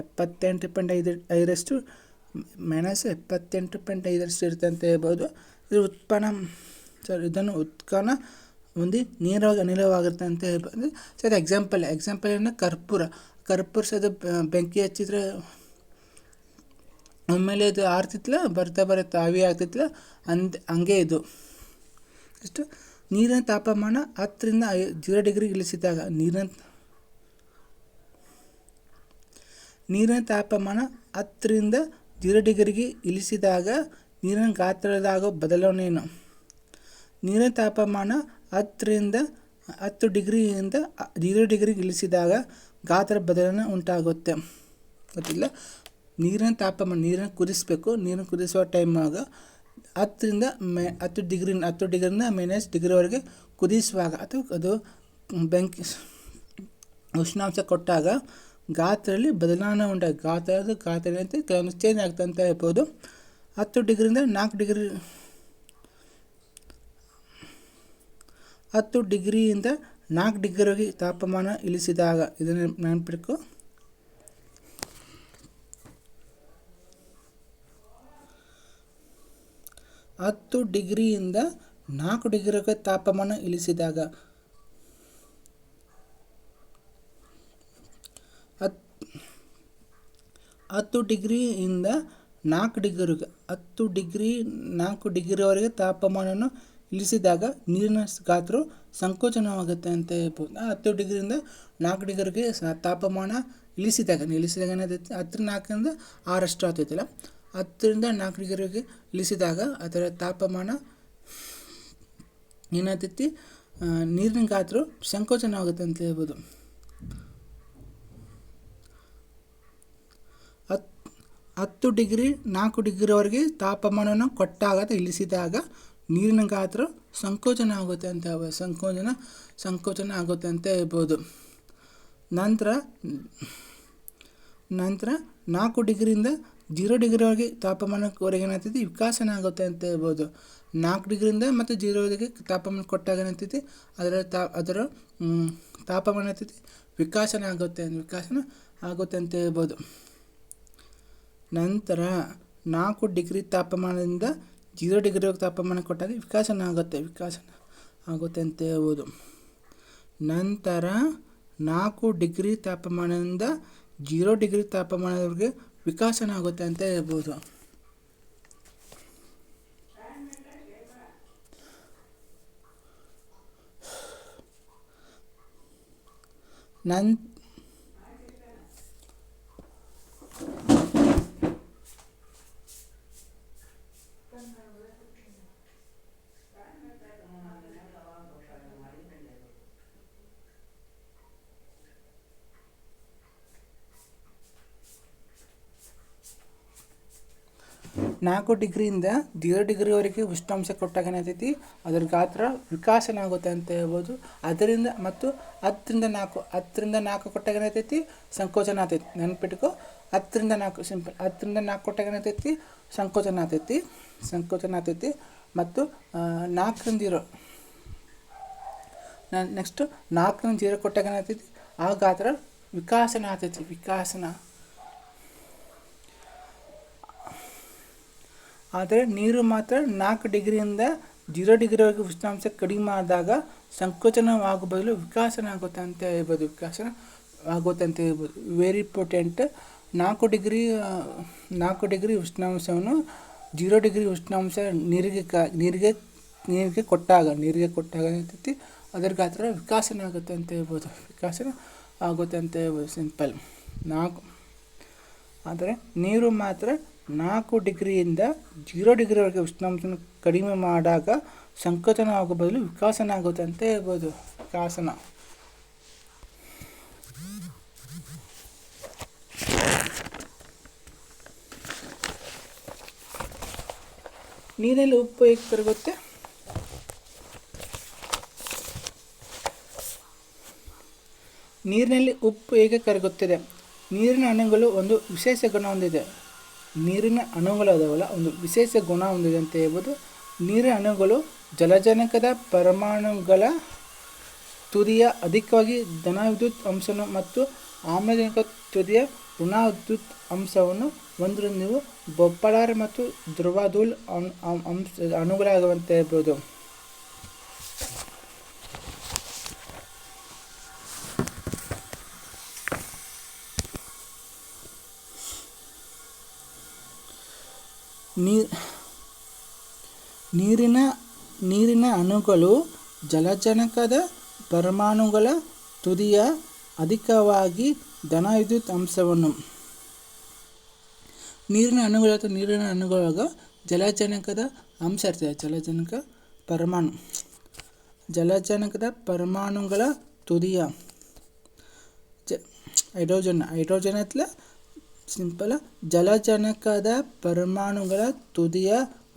ಎಪ್ಪತ್ತೆಂಟು ಪಾಯಿಂಟ್ ಐದು, ಐದರಷ್ಟು, ಮೈನಸ್ ಎಪ್ಪತ್ತೆಂಟು ಪಾಯಿಂಟ್ ಐದರಷ್ಟು ಇರುತ್ತೆ ಅಂತ ಹೇಳ್ಬೋದು. ಇದು ಉತ್ಪನ್ನ ಸಾರಿ ಇದನ್ನು ಉತ್ಪನ್ನ ಮುಂದೆ ನೀರಾಗಿ ಅನಿಲವಾಗಿರುತ್ತೆ ಅಂತ ಹೇಳ್ಬೋದು. ಸರ್ ಎಕ್ಸಾಂಪಲ್ ಎಕ್ಸಾಂಪಲ್ ಏನು ಕರ್ಪೂರ. ಕರ್ಪೂರ ಸದ ಬೆಂಕಿ ಹಚ್ಚಿದ್ರೆ ಆಮೇಲೆ ಇದು ಆರ್ತಿತ್ಲ ಬರ್ತಾ ಬರುತ್ತೆ ಆವಿ ಆಗ್ತಿತ್ಲ ಅಂದ್, ಹಂಗೆ ಇದು. ಎಷ್ಟು? ನೀರಿನ ತಾಪಮಾನ ಹತ್ತರಿಂದ ಜೀರೋ ಡಿಗ್ರಿ ಇಳಿಸಿದಾಗ ನೀರಿನ ನೀರಿನ ತಾಪಮಾನ ಹತ್ತರಿಂದ ಜೀರೋ ಡಿಗ್ರಿಗೆ ಇಳಿಸಿದಾಗ ನೀರಿನ ಗಾತ್ರದಾಗೋ ಬದಲಾವಣೆಯನ್ನು ನೀರಿನ ತಾಪಮಾನ ಹತ್ತರಿಂದ ಹತ್ತು ಡಿಗ್ರಿಯಿಂದ ಜೀರೋ ಡಿಗ್ರಿಗೆ ಇಳಿಸಿದಾಗ ಗಾತ್ರ ಬದಲಾವಣೆ ಉಂಟಾಗುತ್ತೆ. ಗೊತ್ತಿಲ್ಲ? ನೀರಿನ ತಾಪಮಾನ ನೀರನ್ನು ಕುದಿಸಬೇಕು. ನೀರನ್ನು ಕುದಿಸುವ ಟೈಮಾಗ ಹತ್ತರಿಂದ ಮೆ ಹತ್ತು ಡಿಗ್ರಿ ಹತ್ತು ಡಿಗ್ರಿಯಿಂದ ಮೈನಸ್ ಡಿಗ್ರಿವರೆಗೆ ಕುದಿಸುವಾಗ ಅಥವಾ ಅದು ಬೆಂಕಿ ಉಷ್ಣಾಂಶ ಕೊಟ್ಟಾಗ ಗಾತ್ರದಲ್ಲಿ ಬದಲಾವಣೆ ಉಂಟಾಗಿ ಗಾತ್ರದ ಗಾತ್ರ ಅಂತ ಕೆಲವೊಂದು ಚೇಂಜ್ ಆಗ್ತದೆ ಅಂತ ಹೇಳ್ಬೋದು. ಹತ್ತು ಡಿಗ್ರಿಯಿಂದ ನಾಲ್ಕು ಡಿಗ್ರಿ ಹತ್ತು ಡಿಗ್ರಿಯಿಂದ ನಾಲ್ಕು ಡಿಗ್ರಿವರೆಗೆ ತಾಪಮಾನ ಇಳಿಸಿದಾಗ ಇದನ್ನು ನೆನಪಿಡ್ಕೊ ಹತ್ತು ಡಿಗ್ರಿಯಿಂದ ನಾಲ್ಕು ಡಿಗ್ರಿಗೆ ತಾಪಮಾನ ಇಳಿಸಿದಾಗ ಹತ್, ಹತ್ತು ಡಿಗ್ರಿಯಿಂದ ನಾಲ್ಕು ಡಿಗ್ರಿಗೆ ಹತ್ತು ಡಿಗ್ರಿ, ನಾಲ್ಕು ಡಿಗ್ರಿವರೆಗೆ ತಾಪಮಾನವನ್ನು ಇಳಿಸಿದಾಗ ನೀರಿನ ಗಾತ್ರ ಸಂಕೋಚನವಾಗುತ್ತೆ ಅಂತ ಹೇಳ್ಬೋದು. ಹತ್ತು ಡಿಗ್ರಿಯಿಂದ ನಾಲ್ಕು ಡಿಗ್ರಿಗೆ ತಾಪಮಾನ ಇಳಿಸಿದಾಗ ಇಳಿಸಿದಾಗ ಏನಾಗುತ್ತೆ? ಹತ್ತರ ನಾಲ್ಕರಿಂದ ಆರಷ್ಟು ಆಗ್ತೈತಲ್ಲ? ಹತ್ತರಿಂದ ನಾಲ್ಕು ಡಿಗ್ರಿಗೆ ಇಳಿಸಿದಾಗ ಅದರ ತಾಪಮಾನ ಏನಾಗ್ತೈತಿ? ನೀರಿನ ಗಾತ್ರ ಸಂಕೋಚನ ಆಗುತ್ತೆ ಅಂತ ಹೇಳ್ಬೋದು. ಹತ್, ಹತ್ತು ಡಿಗ್ರಿ, ನಾಲ್ಕು ಡಿಗ್ರಿವರೆಗೆ ತಾಪಮಾನವನ್ನು ಕೊಟ್ಟಾಗ ಇಳಿಸಿದಾಗ ನೀರಿನ ಗಾತ್ರ ಸಂಕೋಚನ ಆಗುತ್ತೆ ಅಂತ ಹೇಳ್ಬೋದು ಸಂಕೋಚನ ಸಂಕೋಚನ ಆಗುತ್ತೆ ಅಂತ ಹೇಳ್ಬೋದು. ನಂತರ ನಂತರ ನಾಲ್ಕು ಡಿಗ್ರಿಯಿಂದ ಜೀರೋ ಡಿಗ್ರಿವರೆಗೆ ತಾಪಮಾನಕ್ಕೆವರೆಗೆ ಏನಾಗ್ತೈತಿ ವಿಕಾಸನ ಆಗುತ್ತೆ ಅಂತ ಹೇಳ್ಬೋದು. ನಾಲ್ಕು ಡಿಗ್ರಿಯಿಂದ ಮತ್ತು ಜೀರೋವರೆಗೆ ತಾಪಮಾನ ಕೊಟ್ಟಾಗ ಏನಾಗ್ತೈತಿ ಅದರ ತಾ, ಅದರ ತಾಪಮಾನ ಆಗ್ತೈತಿ ವಿಕಾಸನ ಆಗುತ್ತೆ ವಿಕಾಸನ ಆಗುತ್ತೆ ಅಂತ ಹೇಳ್ಬೋದು. ನಂತರ ನಾಲ್ಕು ಡಿಗ್ರಿ ತಾಪಮಾನದಿಂದ ಜೀರೋ ಡಿಗ್ರಿವರೆಗೆ ತಾಪಮಾನ ಕೊಟ್ಟಾಗ ವಿಕಾಸನ ಆಗುತ್ತೆ ವಿಕಾಸನ ಆಗುತ್ತೆ ಅಂತ ಹೇಳ್ಬೋದು. ನಂತರ ನಾಲ್ಕು ಡಿಗ್ರಿ ತಾಪಮಾನದಿಂದ ಜೀರೋ ಡಿಗ್ರಿ ತಾಪಮಾನದವರೆಗೆ ವಿಕಾಸನ ಆಗುತ್ತೆ ಅಂತ ಹೇಳ್ಬೋದು. ನನ್ ನಾಲ್ಕು ಡಿಗ್ರಿಯಿಂದ ಏಳು ಡಿಗ್ರಿವರೆಗೆ ಉಷ್ಣಾಂಶ ಕೊಟ್ಟಾಗ ಏನಾಗ್ತೈತಿ ಅದರ ಗಾತ್ರ ವಿಕಾಸನ ಆಗುತ್ತೆ ಅಂತ ಹೇಳ್ಬೋದು. ಅದರಿಂದ ಮತ್ತು ಹತ್ತರಿಂದ ನಾಲ್ಕು ಹತ್ತರಿಂದ ನಾಲ್ಕು ಕೊಟ್ಟಾಗ ಏನಾಗ್ತೈತಿ ಸಂಕೋಚನ ಆಗ್ತೈತಿ ನೆನ್ಪಿಟ್ಕೊ, ಹತ್ತರಿಂದ ನಾಲ್ಕು, ಸಿಂಪಲ್, ಹತ್ತರಿಂದ ನಾಲ್ಕು ಕೊಟ್ಟಾಗ ಏನಾಗ್ತೈತಿ ಸಂಕೋಚನ ಆಗ್ತೈತಿ ಸಂಕೋಚನ ಆಗ್ತೈತಿ ಮತ್ತು ನಾಲ್ಕರಿಂದ ಇರೋ ನೆಕ್ಸ್ಟು ನಾಲ್ಕರಿಂದ ಜೀರೋ ಕೊಟ್ಟಾಗ ಏನಾಗ್ತೈತಿ ಆ ಗಾತ್ರ ವಿಕಾಸನ ಆಗ್ತೈತಿ ವಿಕಾಸನ. ಆದರೆ ನೀರು ಮಾತ್ರ ನಾಲ್ಕು ಡಿಗ್ರಿಯಿಂದ ಜೀರೋ ಡಿಗ್ರಿವರೆಗೆ ಉಷ್ಣಾಂಶ ಕಡಿಮೆ ಆದಾಗ ಸಂಕೋಚನವಾಗೋ ಬದಲು ವಿಕಾಸನ ಆಗುತ್ತೆ ಅಂತ ಹೇಳ್ಬೋದು, ವಿಕಾಸನ ಆಗುತ್ತೆ ಅಂತ ಹೇಳ್ಬೋದು. ವೆರಿ ಇಂಪಾರ್ಟೆಂಟ್ ನಾಲ್ಕು ಡಿಗ್ರಿ ನಾಲ್ಕು ಡಿಗ್ರಿ ಉಷ್ಣಾಂಶವನ್ನು ಜೀರೋ ಡಿಗ್ರಿ ಉಷ್ಣಾಂಶ ನೀರಿಗೆ ಕ, ನೀರಿಗೆ ನೀರಿಗೆ ಕೊಟ್ಟಾಗ ನೀರಿಗೆ ಕೊಟ್ಟಾಗ ಏನಾಗ್ತೈತಿ ಅದರ ಗಾತ್ರ ವಿಕಾಸನ ಆಗುತ್ತೆ ಅಂತ ಹೇಳ್ಬೋದು. ವಿಕಾಸನ ಆಗುತ್ತೆ ಅಂತ ಹೇಳ್ಬೋದು ಸಿಂಪಲ್ ನಾಲ್ಕು. ಆದರೆ ನೀರು ಮಾತ್ರ ನಾಲ್ಕು ಡಿಗ್ರಿಯಿಂದ ಜೀರೋ ಡಿಗ್ರಿವರೆಗೆ ಉಷ್ಣಾಂಶವನ್ನು ಕಡಿಮೆ ಮಾಡಿದಾಗ ಸಂಕೋಚನ ಆಗೋ ಬದಲು ವಿಕಾಸನ ಆಗುತ್ತೆ ಅಂತ ಹೇಳ್ಬೋದು. ವಿಕಾಸನ. ನೀರಲ್ಲಿ ಉಪ್ಪು ಹೇಗೆ ಕರಗುತ್ತೆ ನೀರಿನಲ್ಲಿ ಉಪ್ಪು ಹೇಗೆ ಕರಗುತ್ತದೆ? ನೀರಿನ ಅಣುಗಳು ಒಂದು ವಿಶೇಷ ಗುಣ ಹೊಂದಿದೆ. ನೀರಿನ ಅಣುಗಳು ಅದಾವಲ್ಲ, ಒಂದು ವಿಶೇಷ ಗುಣ ಹೊಂದಿದೆ ಅಂತ ಹೇಳ್ಬೋದು. ನೀರಿನ ಅಣುಗಳು ಜಲಜನಕದ ಪರಮಾಣುಗಳ ತುದಿಯ ಅಧಿಕವಾಗಿ ಧನವಿದ್ಯುತ್ ಅಂಶವನ್ನು ಮತ್ತು ಆಮ್ಲಜನಕ ತುದಿಯ ಋಣವಿದ್ಯುತ್ ಅಂಶವನ್ನು ಹೊಂದಿರುವ ನೀವು ಬೊಪ್ಪಳಾರ ಮತ್ತು ಧ್ರುವಧೂಲ್ ಅಂಶ ಅಣುಗಳಾಗುವಂತ ಹೇಳ್ಬೋದು. ನೀರು, ನೀರಿನ ನೀರಿನ ಅಣುಗಳು ಜಲಜನಕದ ಪರಮಾಣುಗಳ ತುದಿಯ ಅಧಿಕವಾಗಿ ಧನವಿದ್ಯುತ್ ಅಂಶವನ್ನು. ನೀರಿನ ಅಣುಗಳು ಅಥವಾ ನೀರಿನ ಅಣುಗಳಾಗ ಜಲಜನಕದ ಅಂಶ ಇರ್ತದೆ. ಜಲಜನಕ ಪರಮಾಣು, ಜಲಜನಕದ ಪರಮಾಣುಗಳ ತುದಿಯ ಹೈಡ್ರೋಜನ್ ಹೈಡ್ರೋಜನ್ ಅಥವಾ ಸಿಂಪಲ್ ಜಲಜನಕದ ಪರಮಾಣುಗಳ ತುದಿಯ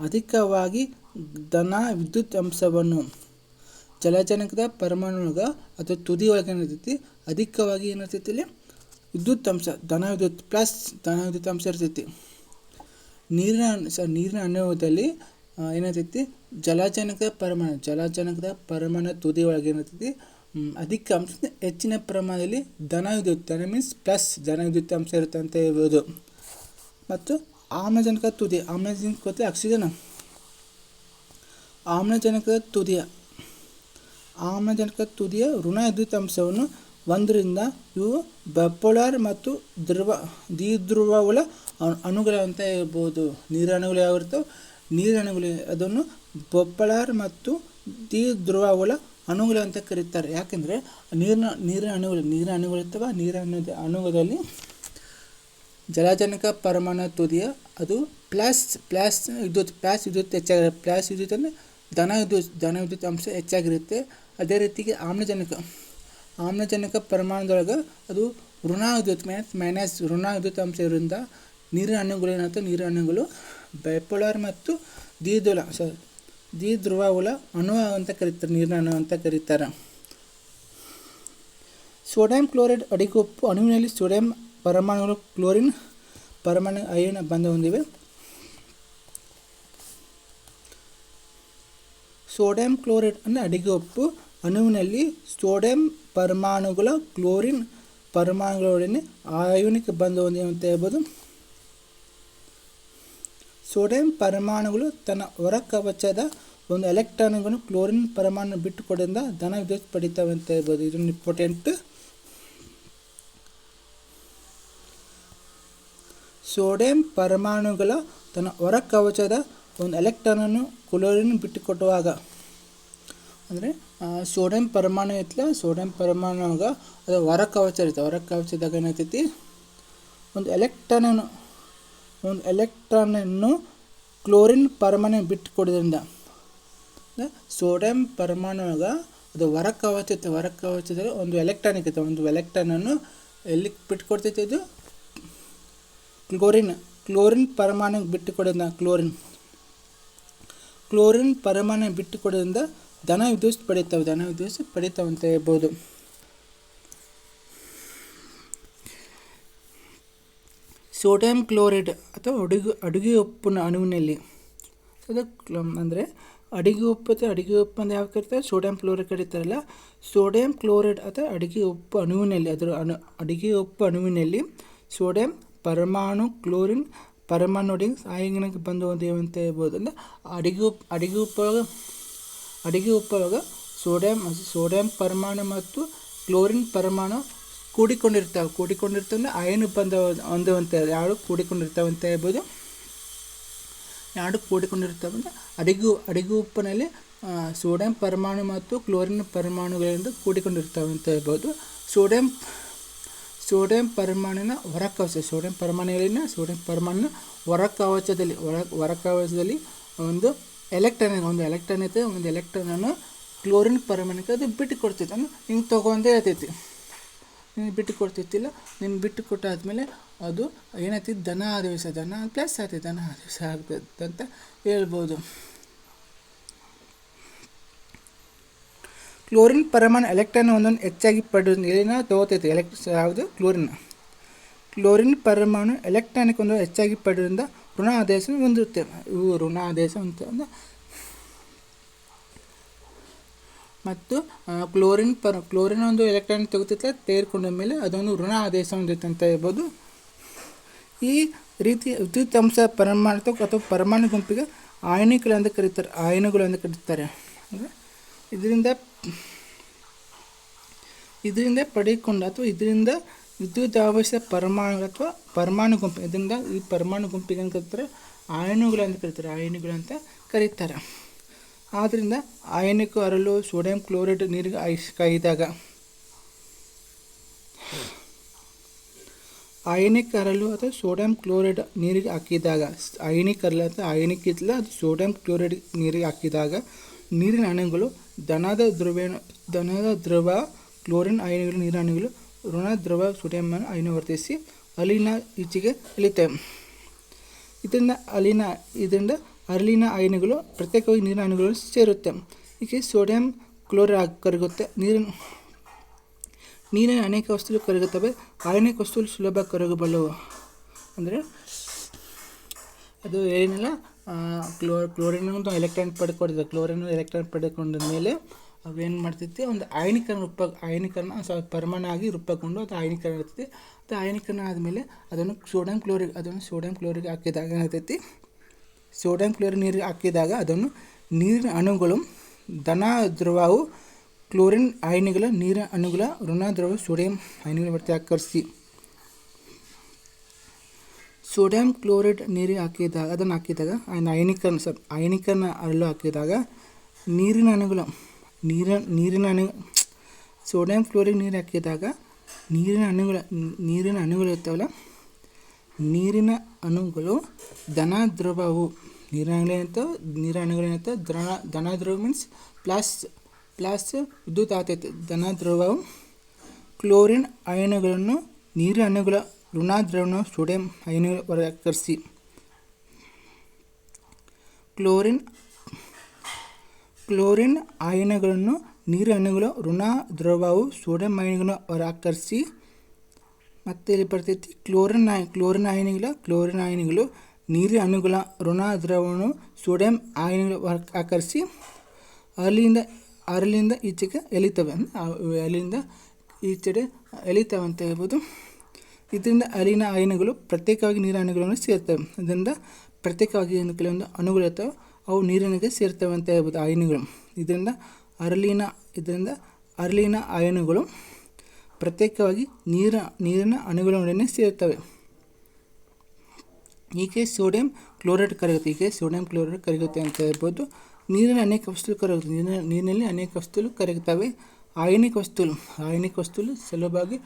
ಅಧಿಕವಾಗಿ ಧನ ವಿದ್ಯುತ್ ಅಂಶವನ್ನು. ಜಲಜನಕದ ಪರಮಾಣುಗ ಅಥವಾ ತುದಿ ಒಳಗೆ ಏನಿರ್ತೈತಿ ಅಧಿಕವಾಗಿ ಏನಿರ್ತೈತಿ ಇಲ್ಲಿ? ವಿದ್ಯುತ್ ಅಂಶ, ಧನ ವಿದ್ಯುತ್ ಪ್ಲಸ್ ಧನ ವಿದ್ಯುತ್ ಅಂಶ ಇರ್ತೈತಿ. ನೀರಿನ ಸ ನೀರಿನ ಅನುಭವದಲ್ಲಿ ಏನಾಗ್ತೈತಿ ಜಲಜನಕದ ಪರಮಾಣು ಜಲಜನಕದ ಪರಮಾಣು ತುದಿ ಒಳಗೆ ಏನಿರ್ತೈತಿ ಅಧಿಕ ಅಂಶ ಹೆಚ್ಚಿನ ಪ್ರಮಾಣದಲ್ಲಿ ಧನ ವಿದ್ಯುತ್ ಮೀನ್ಸ್ ಪ್ಲಸ್ ಧನ ಅಂಶ ಇರುತ್ತೆ ಅಂತ ಹೇಳ್ಬೋದು. ಮತ್ತು ಆಮ್ಲಜನಕ ತುದಿ, ಆಮ್ಲಜನಕ ಕೊತ್ತೆ ಆಕ್ಸಿಜನ್ ಆಮ್ಲಜನಕದ ತುದಿಯ, ಆಮ್ಲಜನಕ ತುದಿಯ ಋಣ ವಿದ್ಯುತ್ ಅಂಶವನ್ನು ಒಂದರಿಂದ ಇವು ಬಪೋಲಾರ್ ಮತ್ತು ಧ್ರುವ ದ್ವಿಧ್ರುವಗಳ ಅಣು- ಅಣುಗಳು ಅಂತ ಹೇಳ್ಬೋದು. ಅಣುಗಳು ಯಾವ ಇರ್ತವೆ? ನೀರணுಗಳು ಅದನ್ನು ಬೊಪ್ಪಳಾರ್ ಮತ್ತು ದ್ವಿಧ್ರುವವುಳ್ಳ ಅಣುಗಳು ಅಂತ ಕರೀತಾರೆ. ಯಾಕೆಂದರೆ ನೀರಿನ ನೀರಿನ ಅಣುಗಳು ನೀರಿನ ಅಣುಗಳು ಅಥವಾ ನೀರಿನ ಅಣು, ಅಣುಗಳಲ್ಲಿ ಜಲಜನಕ ಪರಮಾಣು ತುದಿಯ ಅದು ಪ್ಲಾಸ್ ಪ್ಲಾಸ್ ವಿದ್ಯುತ್ ಪ್ಲಾಸ್ ವಿದ್ಯುತ್ ಹೆಚ್ಚಾಗಿ, ಪ್ಲಾಸ್ ವಿದ್ಯುತ್ ಅಂದರೆ ಧನ ವಿದ್ಯುತ್ ಧನ ವಿದ್ಯುತ್ ಅಂಶ ಹೆಚ್ಚಾಗಿರುತ್ತೆ. ಅದೇ ರೀತಿಗೆ ಆಮ್ಲಜನಕ ಆಮ್ಲಜನಕ ಪ್ರಮಾಣದೊಳಗೆ ಅದು ಋಣ ವಿದ್ಯುತ್ ಮೈನಸ್ ಮೈನಸ್ ಋಣ ವಿದ್ಯುತ್ ಅಂಶ ಇರೋದ್ರಿಂದ ನೀರಿನ ಅಣುಗಳು ಏನಾಗುತ್ತೆ ನೀರಿನ ಅಣುಗಳು ಬೈಪೋಲಾರ್ ಮತ್ತು ದ್ವಿಧ್ರುವ ಧ್ರುವ ಹುಳ ಅಣು ಅಂತ ಕರೀತಾರೆ, ನೀರಿನ ಅಣು ಅಂತ ಕರೀತಾರೆ. ಸೋಡಿಯಂ ಕ್ಲೋರೈಡ್ ಅಡಿಗೊಪ್ಪು ಅಣುವಿನಲ್ಲಿ ಸೋಡಿಯಂ ಪರಮಾಣುಗಳು ಕ್ಲೋರಿನ್, ಪರಮಾಣು ಅಯನ ಬಂಧ ಹೊಂದಿವೆ. ಸೋಡಿಯಂ ಕ್ಲೋರೈಡ್ ಅಂದರೆ ಅಡಿಗೊಪ್ಪು ಅಣುವಿನಲ್ಲಿ ಸೋಡಿಯಂ ಪರಮಾಣುಗಳ ಕ್ಲೋರಿನ್ ಪರಮಾಣುಗಳೊಡನೆ ಆಯೋನಿಕ ಬಂಧ ಹೊಂದಿವೆ ಅಂತ ಹೇಳ್ಬೋದು. ಸೋಡಿಯಂ ಪರಮಾಣುಗಳು ತನ್ನ ಹೊರ ಕವಚದ ಒಂದು ಎಲೆಕ್ಟ್ರಾನ್ಗಳನ್ನು ಕ್ಲೋರಿನ್ ಪರಮಾಣು ಬಿಟ್ಟುಕೊಡೋದ್ರಿಂದ ಧನ ವಿದ್ಯುತ್ ಪಡಿತಾವೆ ಅಂತ ಹೇಳ್ಬೋದು ಇದನ್ನು ಇಂಪಾರ್ಟೆಂಟ್. ಸೋಡಿಯಂ ಪರಮಾಣುಗಳ ತನ್ನ ಹೊರ ಕವಚದ ಒಂದು ಎಲೆಕ್ಟ್ರಾನನ್ನು ಕ್ಲೋರಿನ್ ಬಿಟ್ಟುಕೊಡುವಾಗ, ಅಂದರೆ ಸೋಡಿಯಂ ಪರಮಾಣು ಐತಲ್ಲ ಸೋಡಿಯಂ ಪರಮಾಣುವಾಗ ಅದು ಹೊರ ಕವಚ ಇರುತ್ತೆ. ಹೊರ ಕವಚದಾಗ ಏನಾಗ್ತೈತಿ? ಒಂದು ಎಲೆಕ್ಟ್ರಾನನ್ನು ಒಂದು ಎಲೆಕ್ಟ್ರಾನನ್ನು ಕ್ಲೋರಿನ್ ಪರಮಾಣು ಬಿಟ್ಟು ಕೊಡೋದ್ರಿಂದ ಸೋಡಿಯಂ ಪರಮಾಣುವಾಗ ಅದು ಹೊರ ಹೊರಕವಚದಲ್ಲಿ ಒಂದು ಎಲೆಕ್ಟ್ರಾನ್ ಇರ್ತದೆ ಒಂದು ಎಲೆಕ್ಟ್ರಾನನ್ನು ಎಲ್ಲಿ ಬಿಟ್ಟು ಇದು? ಕ್ಲೋರಿನ್ ಕ್ಲೋರಿನ್ ಪರಮಾಣು ಬಿಟ್ಟು ಕೊಡೋದ್ರಿಂದ ಕ್ಲೋರಿನ್ ಕ್ಲೋರಿನ್ ಪರಮಾಣು ಬಿಟ್ಟು ಕೊಡೋದ್ರಿಂದ ಧನ ವಿದ್ಯುತ್ ಪಡೀತಾವೆ ಧನ ವಿದ್ಯುತ್ ಪಡಿತಾವೆ ಅಂತ ಹೇಳ್ಬೋದು. ಸೋಡಿಯಂ ಕ್ಲೋರೈಡ್ ಅಥವಾ ಅಡುಗೆ ಅಡುಗೆ ಉಪ್ಪಿನ ಅಣುವಿನಲ್ಲಿ. ಅದು ಅಂದರೆ ಅಡುಗೆ ಉಪ್ಪು ಅಥವಾ ಅಡುಗೆ ಉಪ್ಪು ಅಂತ ಯಾವ ಕರೀತಾರೆ? ಸೋಡಿಯಂ ಕ್ಲೋರೈಡ್ ಕರೀತಾರಲ್ಲ. ಸೋಡಿಯಂ ಕ್ಲೋರೈಡ್ ಅಥವಾ ಅಡುಗೆ ಉಪ್ಪು ಅಣುವಿನಲ್ಲಿ, ಅದರ ಅಣು, ಅಡುಗೆ ಉಪ್ಪು ಅಣುವಿನಲ್ಲಿ ಸೋಡಿಯಂ, ಪರಮಾಣು, ಕ್ಲೋರಿನ್ ಪರಮಾಣು ಪರಮಾಣುಡಿಗೆ ಆಯಂಗನಕ್ಕೆ ಬಂದು ಅಂತ ಹೇಳ್ಬೋದು. ಅಂದರೆ ಅಡುಗೆ ಉಪ್ಪು ಅಡುಗೆ ಉಪ್ಪೊಳಗೆ ಅಡುಗೆ ಉಪ್ಪೊಳಗೆ ಸೋಡಿಯಂ ಸೋಡಿಯಂ ಪರಮಾಣು ಮತ್ತು ಕ್ಲೋರಿನ್ ಪರಮಾಣು ಕೂಡಿಕೊಂಡಿರ್ತಾವೆ. ಅಂದರೆ ಅಯನು ಬಂದ ಹೊಂದುವಂಥ ಯಾರು ಕೂಡಿಕೊಂಡಿರ್ತಾವೆ ಅಂತ ಹೇಳ್ಬೋದು. ಎರಡು ಕೂಡಿಕೊಂಡಿರ್ತಾವೆ ಅಂದರೆ ಅಡಿಗೆ ಅಡಿಗೆ ಉಪ್ಪಿನಲ್ಲಿ ಸೋಡಿಯಂ ಪರಮಾಣು ಮತ್ತು ಕ್ಲೋರಿನ್ ಪರಮಾಣುಗಳಿಂದ ಕೂಡಿಕೊಂಡಿರ್ತಾವೆ ಅಂತ ಹೇಳ್ಬೋದು. ಸೋಡಿಯಂ ಸೋಡಿಯಂ ಪರಮಾಣಿನ ಹೊರಕವಚ, ಸೋಡಿಯಂ ಪರಮಾಣುಗಳಿನ ಸೋಡಿಯಂ ಪರಮಾಣಿನ ಹೊರಕವಚದಲ್ಲಿ, ಹೊರ, ಹೊರಕವಚದಲ್ಲಿ ಒಂದು ಎಲೆಕ್ಟ್ರಾನ್ ಒಂದು ಎಲೆಕ್ಟ್ರಾನ್ ಐತೆ ಒಂದು ಎಲೆಕ್ಟ್ರಾನನ್ನು ಕ್ಲೋರಿನ್ ಪರಮಾಣುಕ್ಕೆ ಅದು ಬಿಟ್ಟು ಕೊಡ್ತೈತೆ ಅಂದ್ರೆ ಹಿಂಗೆ ತೊಗೊಂಡೇ ಹೇಳ್ತೈತಿ ನೀನು ಬಿಟ್ಟು ಕೊಡ್ತಿತ್ತಿಲ್ಲ ನಿಮ್ಗೆ ಬಿಟ್ಟು ಕೊಟ್ಟಾದ್ಮೇಲೆ ಅದು ಏನೈತಿ, ಧನ ಆದೇಶ ದನ ಪ್ಲಸ್ ಆಯ್ತು ದನ ಆದೇಶ ಆಗ್ತದೆ ಅಂತ ಹೇಳ್ಬೋದು. ಕ್ಲೋರಿನ್ ಪರಮಾಣು ಎಲೆಕ್ಟ್ರಾನ್ ಒಂದೊಂದು ಹೆಚ್ಚಾಗಿ ಪಡೆದು ಏನ ತಗೋತೈತೆ ಎಲೆಕ್ಟ್ ಯಾವುದು? ಕ್ಲೋರಿನ್. ಕ್ಲೋರಿನ್ ಪರಮಾಣು ಎಲೆಕ್ಟ್ರಾನಿಕ್ ಒಂದು ಹೆಚ್ಚಾಗಿ ಪಡೆಯೋದ್ರಿಂದ ಋಣ ಆದೇಶ ಹೊಂದಿರುತ್ತೆ ಇವು ಋಣ ಆದೇಶ ಅಂತ ಅಂದ್ರೆ ಮತ್ತು ಕ್ಲೋರಿನ್ ಪರ್, ಕ್ಲೋರಿನ್ ಒಂದು ಎಲೆಕ್ಟ್ರಾನ್ ತೆಗೆತಿತ್ತಲ್ಲ ತೆಗೆದುಕೊಂಡ ಮೇಲೆ ಅದೊಂದು ಋಣ ಆದೇಶ ಹೊಂದಿತ್ತು ಅಂತ ಹೇಳ್ಬೋದು. ಈ ರೀತಿ ವಿದ್ಯುತ್ ಅಂಶ ಪರಮಾಣು ಅಥವಾ ಪರಮಾಣು ಗುಂಪಿಗೆ ಆಯನಿಕಗಳು ಅಂತ ಕರೀತಾರೆ, ಆಯನಗಳು ಅಂತ ಕರೀತಾರೆ. ಅಂದರೆ ಇದರಿಂದ ಇದರಿಂದ ಪಡೆದುಕೊಂಡ ಅಥವಾ ಇದರಿಂದ ವಿದ್ಯುತ್ ಆವೇಶ ಪರಮಾಣು ಅಥವಾ ಪರಮಾಣು ಗುಂಪು, ಇದರಿಂದ ಈ ಪರಮಾಣು ಗುಂಪಿಗೆ ಅಂತ ಕರೀತಾರೆ, ಆಯನುಗಳು ಅಂತ ಕರೀತಾರೆ, ಆಯನುಗಳು ಅಂತ ಕರೀತಾರೆ. ಆದ್ದರಿಂದ ಆಯನಿಕ ಅರಳು ಸೋಡಿಯಂ ಕ್ಲೋರೈಡ್ ನೀರಿಗೆ ಐಸ್ ಕಾಯಿದಾಗ. ಅಯನಿಕ್ ಅರಳು ಅಥವಾ ಸೋಡಿಯಂ ಕ್ಲೋರೈಡ್ ನೀರಿಗೆ ಹಾಕಿದಾಗ. ಅಯನಿಕ್ ಅರಳು ಅಥವಾ ಅಯನಿಕ್ ಅದು ಸೋಡಿಯಂ ಕ್ಲೋರೈಡ್ ನೀರಿಗೆ ಹಾಕಿದಾಗ ನೀರಿನ ಅಣುಗಳು, ದನದ ದ್ರವ ದನದ ದ್ರವ, ಕ್ಲೋರಿನ್ ಅಯನಿಗಳು, ನೀರಿನ ಅಣುಗಳು, ಋಣ ದ್ರವ, ಸೋಡಿಯಂ ಅಯನ ವರ್ತಿಸಿ ಅಲ್ಲಿನ ಈಚೆಗೆ ಇಳಿತವೆ ಇದರಿಂದ ಅಲ್ಲಿನ ಇದರಿಂದ ಅರಳಿನ ಅಯನಗಳು, ಪ್ರತ್ಯೇಕವಾಗಿ ನೀರಿನ ಅಯನಗಳು ಸೇರುತ್ತೆ. ಹೀಗೆ ಸೋಡಿಯಂ ಕ್ಲೋರೈಡ್ ಕರಗುತ್ತೆ. ನೀರಿನ ನೀರಿನ ಅನೇಕ ವಸ್ತುಗಳು ಕರಗುತ್ತವೆ. ಅನೇಕ ವಸ್ತುಗಳು ಸುಲಭ ಕರಗಬಲ್ಲವು. ಅಂದರೆ, ಅದು ಏನಿಲ್ಲ ಕ್ಲೋ ಕ್ಲೋರಿನ್ ಒಂದು ಎಲೆಕ್ಟ್ರಾನ್ ಪಡ್ಕೊಂಡಿದೆ. ಕ್ಲೋರಿನ್ ಎಲೆಕ್ಟ್ರಾನ್ ಪಡ್ಕೊಂಡ ಮೇಲೆ ಅವೇನು ಮಾಡ್ತೈತಿ, ಒಂದು ಅಯನೀಕರಣ ರೂಪ ಅಯನೀಕರಣ ಸ್ವಲ್ಪ ಪರಮಾಣು ಆಗಿ ರೂಪಗೊಂಡು ಅದು ಅಯನೀಕರಣ ಇರ್ತೈತಿ ಅದು ಅಯನೀಕರಣ ಆದಮೇಲೆ ಅದನ್ನು ಸೋಡಿಯಂ ಕ್ಲೋರಿಗ್ ಅದನ್ನು ಸೋಡಿಯಂ ಕ್ಲೋರಿಗ್ ಹಾಕಿದಾಗ ಏನಾಗ್ತೈತಿ ಸೋಡಿಯಂ ಕ್ಲೋರಿನ್ ನೀರು ಹಾಕಿದಾಗ ಅದನ್ನು ನೀರಿನ ಅಣುಗಳು ಧನ ದ್ರವವು, ಕ್ಲೋರಿನ್ ಅಯನಿಗಳ ನೀರಿನ ಅಣುಗಳ, ಋಣ ದ್ರವ ಸೋಡಿಯಂ ಅಯನಿಗಳ ಮತ್ತೆ ಆಕರ್ಷಿ ಸೋಡಿಯಂ ಕ್ಲೋರೈಡ್ ನೀರಿಗೆ ಹಾಕಿದಾಗ, ಅದನ್ನು ಹಾಕಿದಾಗ ಅಯನಿಕರಣ ಸರ್ ಅಯನಿಕನ ಅರಳು ಹಾಕಿದಾಗ ನೀರಿನ ಅಣುಗಳು ನೀರಿನ ನೀರಿನ ಅಣು ಸೋಡಿಯಂ ಕ್ಲೋರೈಡ್ ನೀರು ಹಾಕಿದಾಗ ನೀರಿನ ಅಣುಗಳ, ನೀರಿನ ಅಣುಗಳು ಇರ್ತಾವಲ್ಲ, ನೀರಿನ ಅಣುಗಳು ಧನ ದ್ರವವು ನೀರಿನ ಅಂತ ದ್ರವ ಧನ ದ್ರವ ಮೀನ್ಸ್ ಪ್ಲಸ್ ಪ್ಲಸ್ ವಿದ್ಯುತ್ ಆತೈತೆ ಧನ ದ್ರವವು ಕ್ಲೋರಿನ್ ಅಯನಗಳನ್ನು ನೀರಿನ ಅಣುಗಳ ಋಣ ದ್ರವಣ ಸೋಡಿಯಂ ಅಯನಗಳ ಹೊರಕರಿಸಿ ಕ್ಲೋರಿನ್ ಕ್ಲೋರಿನ್ ಅಯನಗಳನ್ನು, ನೀರು ಅಣುಗಳ ಋಣ ದ್ರವವು ಸೋಡಿಯಂ ಅಯನಗಳನ್ನು ಹೊರಕರಿಸಿ ಮತ್ತೆ ಇಲ್ಲಿ ಬರ್ತೈತಿ? ಕ್ಲೋರಿನ್ ಆಯ್, ಕ್ಲೋರಿನ್ ಆಯನಿಗಳು ಕ್ಲೋರಿನ್ ಆಯನಿಗಳು ನೀರಿನ ಅಣುಗಳ, ಋಣ ದ್ರವಣು, ಸೋಡಿಯಂ ಆಯನಿಗಳು ಆಕರಿಸಿ ಅಲ್ಲಿಂದ ಅರಳಿಂದ ಈಚೆಗೆ ಆ ಅಲ್ಲಿಂದ ಈಚೆಡೆ ಎಳಿತವೆ ಅಂತ ಹೇಳ್ಬೋದು. ಇದರಿಂದ ಅಲ್ಲಿನ ಆಯನಗಳು ಪ್ರತ್ಯೇಕವಾಗಿ ನೀರಿನ ಅಣುಗಳನ್ನು ಸೇರ್ತವೆ. ಇದರಿಂದ ಪ್ರತ್ಯೇಕವಾಗಿ ಏನು ಕೆಲವೊಂದು ಅಣುಗಳು ಇರ್ತವೆ, ಅವು ನೀರಿನಿಗೆ ಸೇರ್ತವೆ ಅಂತ ಹೇಳ್ಬೋದು ಆಯನಗಳು. ಇದರಿಂದ ಅರಳಿನ ಇದರಿಂದ ಅರಳಿನ ಅಯನುಗಳು ಪ್ರತ್ಯೇಕವಾಗಿ ನೀರ, ನೀರಿನ ಅಣುಗಳೊಡನೆ ಸೇರುತ್ತವೆ. ಈಕೆ ಸೋಡಿಯಂ ಕ್ಲೋರೈಡ್ ಕರಗುತ್ತೆ. ಈಕೆ ಸೋಡಿಯಂ ಕ್ಲೋರೈಡ್ ಕರಗುತ್ತೆ ಅಂತ ಹೇಳ್ಬೋದು. ನೀರಿನ ಅನೇಕ ವಸ್ತುಗಳು ಕರಗುತ್ತೆ. ನೀರಿನ, ನೀರಿನಲ್ಲಿ ಅನೇಕ ವಸ್ತುಗಳು ಕರಗುತ್ತವೆ. ಆಯನಿಕ ವಸ್ತುಗಳು ಆಯನಿಕ ವಸ್ತುಗಳು ಸುಲಭವಾಗಿ